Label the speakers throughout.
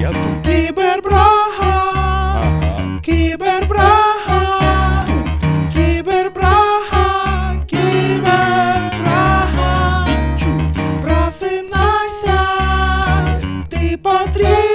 Speaker 1: я тут.
Speaker 2: Кібербрага,
Speaker 1: Ага.
Speaker 2: кібербрага, кібербрага, кібербрага. Просинайся, ти потрібен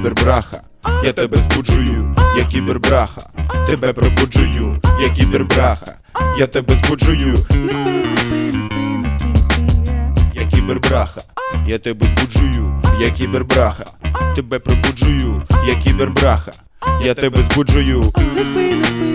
Speaker 1: кібербраха, я тебе збуджую, я кібербраха, тебе пробуджую, я кібербраха, я тебе збуджую,
Speaker 2: Не спи, не спи, не спи, не спи, не спи.
Speaker 1: я кібербраха, я тебе збуджую, я кібербраха, тебе пробуджую, я кібербраха, я тебе збуджую,
Speaker 2: не спи, не спи,